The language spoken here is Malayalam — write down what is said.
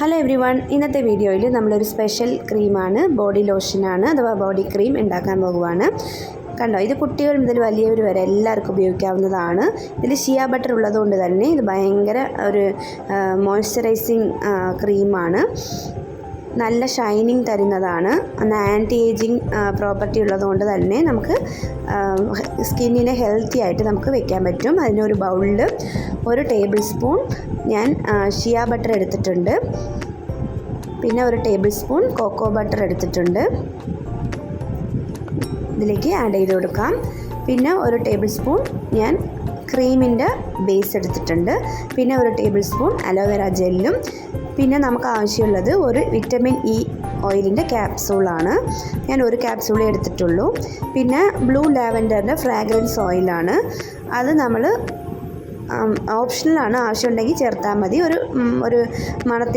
ഹലോ എവ്രി വൺ ഇന്നത്തെ വീഡിയോയിൽ നമ്മളൊരു സ്പെഷ്യൽ ക്രീമാണ് ബോഡി ലോഷനാണ് അഥവാ ബോഡി ക്രീം ഉണ്ടാക്കാൻ പോകുവാണ്. കണ്ടോ? ഇത് കുട്ടികൾ മുതൽ വലിയവർ വരെ എല്ലാവർക്കും ഉപയോഗിക്കാവുന്നതാണ്. ഇതിൽ ഷിയാ ബട്ടർ ഉള്ളതുകൊണ്ട് തന്നെ ഇത് ഭയങ്കര ഒരു മോയ്സ്ചറൈസിങ് ക്രീമാണ് നല്ല ഷൈനിങ് തരുന്നതാണ്. ആന്റി ഏജിങ് പ്രോപ്പർട്ടി ഉള്ളതുകൊണ്ട് തന്നെ നമുക്ക് സ്കിന്നിനെ ഹെൽത്തി ആയിട്ട് നമുക്ക് വെക്കാൻ പറ്റും. അതിനൊരു ബൗളിൽ ഒരു ടേബിൾ സ്പൂൺ ഞാൻ ഷിയ ബട്ടർ എടുത്തിട്ടുണ്ട്. പിന്നെ ഒരു ടേബിൾ സ്പൂൺ കോക്കോ ബട്ടർ എടുത്തിട്ടുണ്ട്. ഇതിലേക്ക് ആഡ് ചെയ്ത് കൊടുക്കാം. പിന്നെ ഒരു ടേബിൾ സ്പൂൺ ഞാൻ ക്രീമിന്റെ ബേസ് എടുത്തിട്ടുണ്ട്. പിന്നെ ഒരു ടേബിൾ സ്പൂൺ അലോവേര ജെല്ലും പിന്നെ നമുക്ക് ആവശ്യമുള്ളത് ഒരു വിറ്റമിൻ ഇ ഓയിലിന്റെ ക്യാപ്സൂളാണ് ഞാൻ ഒരു ക്യാപ്സൂളേ എടുത്തിട്ടുള്ളൂ. പിന്നെ ബ്ലൂ ലാവൻഡറിന്റെ ഫ്രാഗ്രൻസ് ഓയിലാണ് അത് നമ്മൾ ഓപ്ഷണലാണ് ആവശ്യമുണ്ടെങ്കിൽ ചേർത്താൽ മതി. ഒരു ഒരു മണത്തിൽ